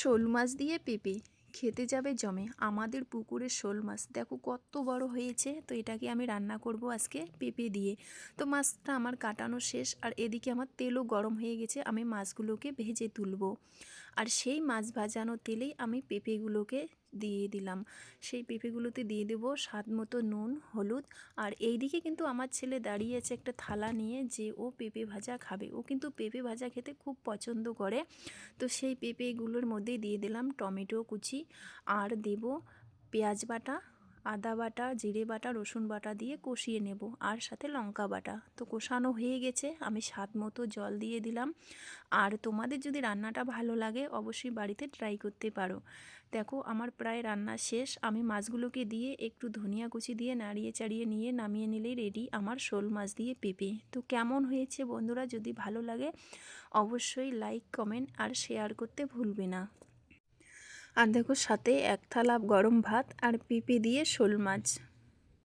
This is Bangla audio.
শোল মাছ দিয়ে পেঁপে। খেতে যাবে জমে। আমাদের পুকুরের শোল মাছ। দেখো কত বড় হয়েছে। তো এটাকে আমি রান্না করব আজকে পেঁপে দিয়ে। তো মাছটা আমার কাটানো শেষ। আর এদিকে আমার তেলও গরম হয়ে গেছে। আমি মাছগুলোকে ভেজে তুলব। আর সেই মাছ ভাজানো তেলেই আমি পেঁপেগুলোকে দিয়ে দিলাম। সেই পেঁপেগুলোতে দিয়ে দেবো স্বাদ মতো নুন, হলুদ। আর এইদিকে কিন্তু আমার ছেলে দাঁড়িয়ে আছে একটা থালা নিয়ে যে ও পেঁপে ভাজা খাবে। ও কিন্তু পেঁপে ভাজা খেতে খুব পছন্দ করে। তো সেই পেঁপেগুলোর মধ্যেই দিয়ে দিলাম টমেটো কুচি আর দেব পেঁয়াজ বাটা, আদা বাটা, জিরে বাটা, রসুন বাটা দিয়ে কষিয়ে নেব আর সাথে লঙ্কা বাটা। তো কষানো হয়ে গেছে, আমি স্বাদ মতো জল দিয়ে দিলাম। আর তোমাদের যদি রান্নাটা ভালো লাগে, অবশ্যই বাড়িতে ট্রাই করতে পারো। দেখো, আমার প্রায় রান্না শেষ। আমি মাছগুলোকে দিয়ে একটু ধনিয়া কুচি দিয়ে নাড়িয়ে চাড়িয়ে নিয়ে নামিয়ে নিলেই রেডি আমার শোল মাছ দিয়ে পেঁপে। তো কেমন হয়েছে বন্ধুরা, যদি ভালো লাগে, অবশ্যই লাইক কমেন্ট আর শেয়ার করতে ভুলবে না। আর দেখো সাথে এক থালা গরম ভাত আর পেঁপে দিয়ে শোল মাছ।